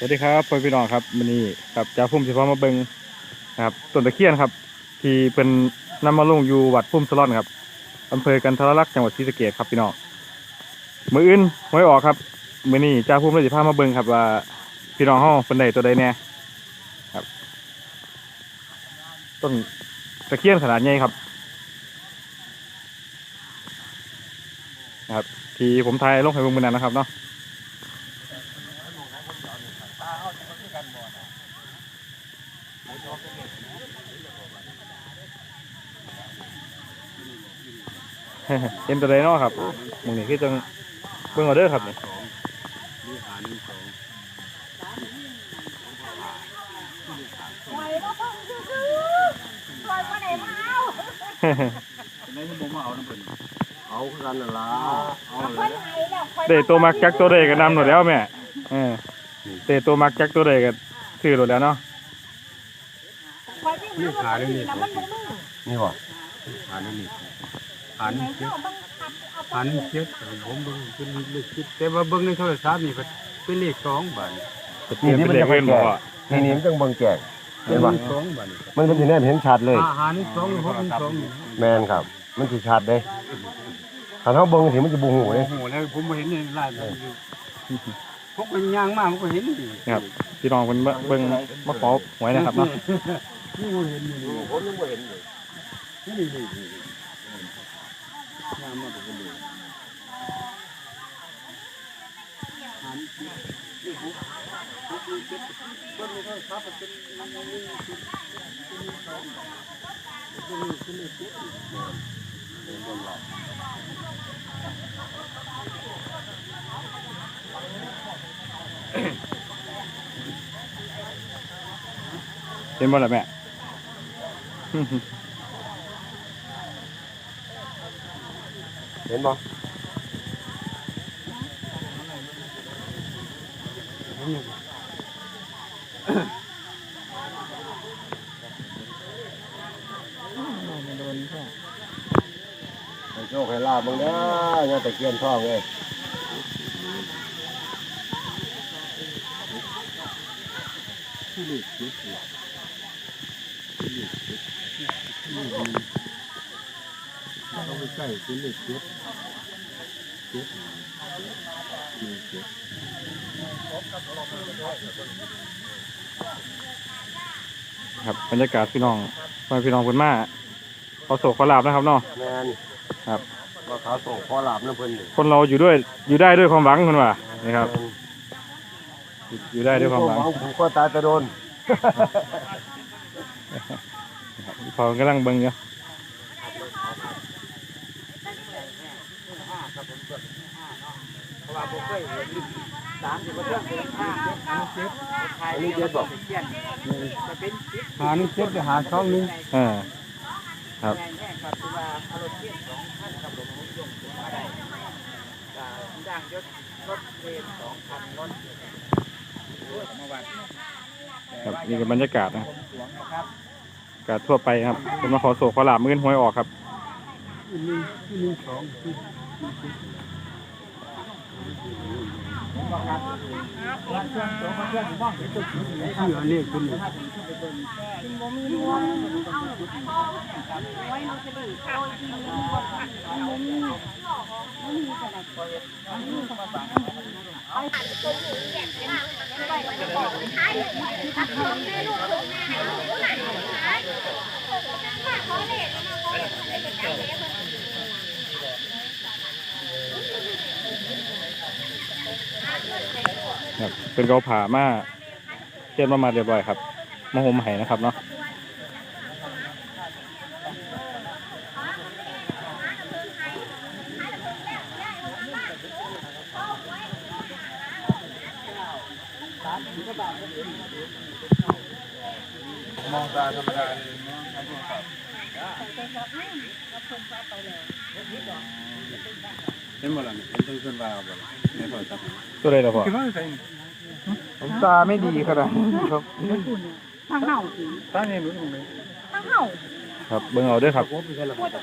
สวัสดีครับพ่อพี่น้องครับวันนี้ครับจ่าพุ่มสิพามาเบิงนะครับต้นตะเคียนครับ ที่เป็นนำมาลงอยู่วัดพุ่มสลอนครับอำเภอกันทรลักษณ์จังหวัดศรีสะเกษครับพี่น้องมืออื่นหวยออกครับมือนี้จ่าพุ่มเลยสิพามาเบิงครับว่าพี่น้องห้องเป็นใดตัวใดแน่ครับ ต้นตะเคียนขนาดใหญ่ครับนะครับ ที่ผมทายลงให้เบิ่งมือนั้นนะครับเนาะ เห็นตัวใดเนาะครับมึงนี่คือจังเบิ่งเอาเด้อครับนี่ปล่อยก็เพิ่งซื้อปล่อยมาไหนมาเอาในที่ผมมาเอาน้ำเพิ่นเอาคือกันนั่นล่ะเอาเอาเลเพิ่ยนไหนแล้วปล่อยเตะตัวมักจักตัวใดก็นำหมดแล้วแม่เออเตะตัวมักจักตัวใดก็ซื้อหมดแล้วเนาะปล่อยไปหามันแล้วมันบ่มือนี่บ่หานี่นี่ หาไหนนี่เจ็ดเจ้าบังคับเอาหานี่เจ็ดผมเบิ่งเป็นเลขคิดแต่ว่าเบิ่งในโทรศัพท์นี่เป็นเลขสองบาทเปลี่ยนเป็นเลขเว้นบ่อะนี่นี่มันจังเบิ่งแจกเป็เห็นนเลปะขสองบาทมันเป็นสิแนมเห็นชัดเลยหาหานี่สองหกนี่สองนี่แมนครับ มันสิชัดเด้คันเฮาเบิ่งสิมันจะบ่ฮู้โอ้เด้โหแล้วผมบ่เห็นในไลน์มันอยู่ผมก็ย่างมามันก็เห็นนี่นะครับพี่น้องเพิ่นมาเบิ่งมาขอหวยนะครับเนาะนี่บ่เห็นนี่ผมยังบ่เห็นเลย นี่นี่นี่ย่างมาก็บ่รู้หานี่เจ็นี่หกหกนี่เจ็ดเบิ่งในโทรศัพท์มันเป็นมันนี่เป็นเป็นสองเป็นเป็นเลขเจ็ดเห็นบ่ล่ะแม่ เห็นบ่ให้โชคให้ลาบมึงเด้อยาตะเกียนทองเอ้ยที่เลขเจ็ดนี่ที่เลขเจ็ดนี่นี่เอ ไปใกล้เป็นเลขเจ็ดเจ็ดนี่เจ็ดครับบรรยากาศพี่น้องพ่อพี่น้องเพิ่นมาขอโศกขอลาบนะครับเนาะแมนครับว่าเขาส่งขอลาบน้ำเพิ่นนี่คนเราอยู่ด้วยอยู่ได้ด้วยความหวังคุณว่านี่ครับ อยู่ได้ด้วยความหวังผมก็ตายแต่โดน พอกำลังเบิ่งอยู่ อันนี้เจ็ดบอกหานี่เจ็ดจะหาช่องนึงอ่าครับครับนี่คือบรรยากาศนะครับอากาศทั่วไปครับเป็นมาขอโศกขอลาบมื้อนหวยออกครับที่หนึ่งสองพันเลขเป็นนี่บ่มีรวมเอาไว้เราจะได้เอาทีนี้บ่มีบ่มีกระดาษไปตัวหนูเปไปจะบอกท้ายเลาเพิ่มให้ลูกเพิ่มแม่ให้ลูกเท่าไหร่ท้ายมาขอเลขนะขอเลขขอเลขจังเลยเพิ่น ครับ เป็นเขาผ่ามาเทียนมามาเรียบร้อยครับมาหมไห้นะครับเนาะมองตาธรรมดาเลยเห็นบ่ล่ะเห็นจังซั่นว่าบ่ล่ะในโทรศัพท์ตัวใดล่ะพ่อคิดว่าใส่ ผมตาไม่ดีขนาดครับทางเฮาตาเนี่ยรู้ตรงไหนทางเฮาครับเบิ่งเอาเด้วยครับ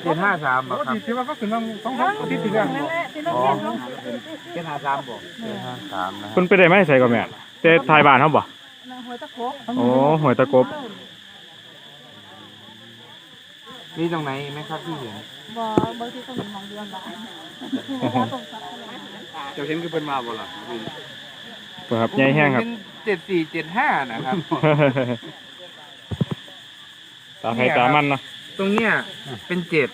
เจ็ดห้าสามบ่ครับที่ว่าก็คือน้องสองสองอาทิตย์ที่แล้วนั่นแหละที่เราเรียนลงเจ็ดห้าสามบ่เจ็ดห้าสามนะเพิ่นไปได้ไหมาให้ใส่ก่อนแม่เตทายบ้านเขาบ่หัวตะโคกโอ้หวยตะกบมีตรงไหนไหมครับที่เห็นบ่บางทีก็มีมองเดือนละเจ้าเห็นคือเป็นมาบ่ล่ะ ครับใหญ่แห้งครับ เจ็ดสี่เจ็ดห้านะครับ ตาไข่ตามันเนาะตรงเนี้ยเป็นเจ็ด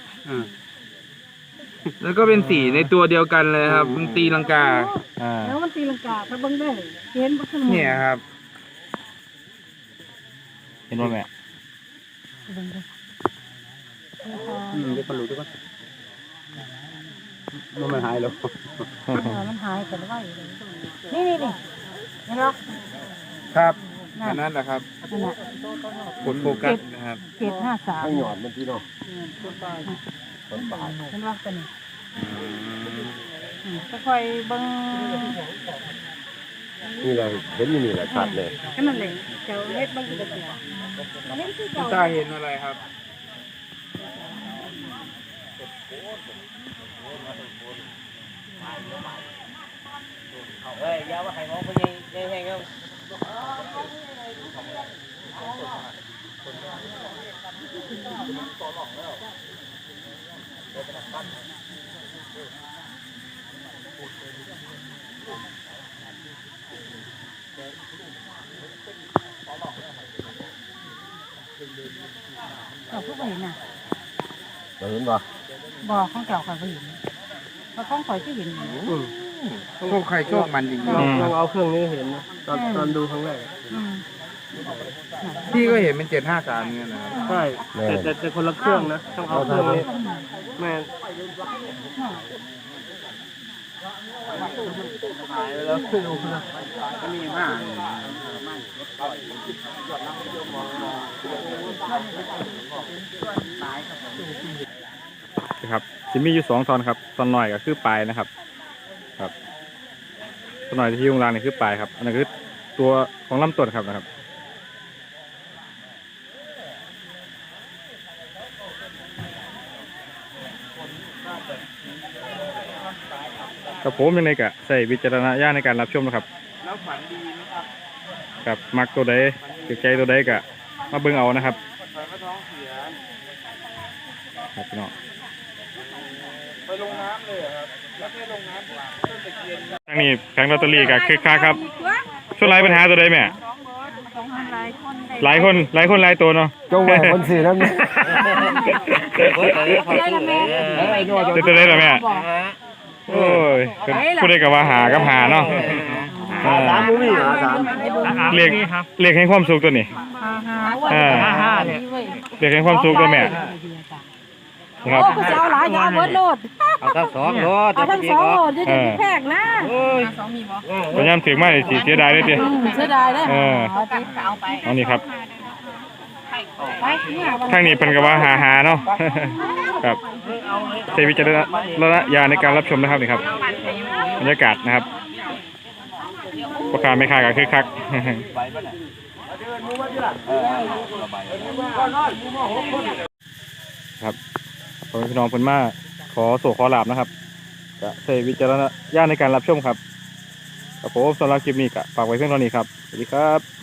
แล้วก็เป็นสี่ในตัวเดียวกันเลยครับมันตีลังกาอ่าแล้วมันตีลังกาถ้าเบิ่งได้เห็นบ่คือเนี่ยครับ เห็นบ่แม่อืมเดี๋ยวปลุกด้วยก่อนมันไม่หายหรอกมันหายไปแล้วนี่นี่นี่ เห็นบ่ครับอันนั้นแหละครับนั่นน่ะกดโฟกัสนะครับเจ็ดห้าสามให้หยอดมันพี่น้องเห็นบ่ตัวนี้อืมค่อยๆเบิ่งนี่แหละเห็นอยู่นี่แหละชัดเลยแค่นั้นเลยเจ้าเฮ็ดเบิ่งสิได้อันนี้คือคุณเจ้าตาเห็นอะไรครับ เจ้าผู้บ่เห็นน่ะเราเห็นป่ะบ่ของเจ้าข่อ ยบ่เห็นเพราะของข่อยสิเห็นอยู่พวกใครโชคมันจริงอืมลองเอาเครื่องนี้เห็นนะตอนตอนดูครั้งแรกอืมๆพี่ก็เห็นเป็นเจ็ดห้าสามเนี่ยนะครับใช่แต่แต่แต่คนละเครื่องนะต้องเอาเครื่องนี้แม่หายไปแล้วไม่รู้นะมีห้าครับสิมีอยู่สองตอนครับ ตอนหน่อยก็คือปลายนะครับครับ ตอนหน่อยที่ยุงรางนี่คือปลายครับ อันนั้คือตัวของลำต้นครับนะครับกับผมยังไงกะใส่วิจารณญาณในการรับชมนะครับ แล้วฝันดีไหมครับกับมักตัวใดถือใจตัวใดกะ มาเบิ่งเอานะครับฝันว่าท้องเสียครับพี่น้องไปลงน้ำเลยครับแล้วแค่ลงน้ำ ทางนี้แผงลอตเตอรี่กะคือค่าครับส่วนหลายปัญหาตัวใดแม่หลายคนได้หลายคนหลายคนหลายตัวเนาะจงไว้คนสี่แล้วนี่ได้ละแม่เจะตัวใดล่ะแม่โอ้ยผู้ใดก็ว่าหากับหาเนาะหาสามมูมี่หาสามเรียกเรียกให้ความสุขตัวนี้หาหาอ่าเรียกให้ความสุขตัวแม่ นะครับโอ้กูจะเอาหลายอยาเบิดโลดเอาทั้งสองรถเอาทั้งสองโลดจะได้แพงนะพยายามถึงมาสิเสียดายเลยติอืมเสียดายได้เออเอาไปเอานี่ครับไปเนี่ยวันทางนี้เพิ่นก็ว่าหาหาเนาะ ครับใช้วิจารณญาณในการรับชมนะครับนี่ครับบรรยากาศนะครับประการไม่ค่าก็คือคักครับ ขอพี่น้องเพิ่นมาขอโศกขอลาบนะครับก็ใช้วิจารณญาณในการรับชมครับครับผมสำหรับคลิปนี้ก็ฝากไว้เพียงเท่านี้ครับสวัสดีครับ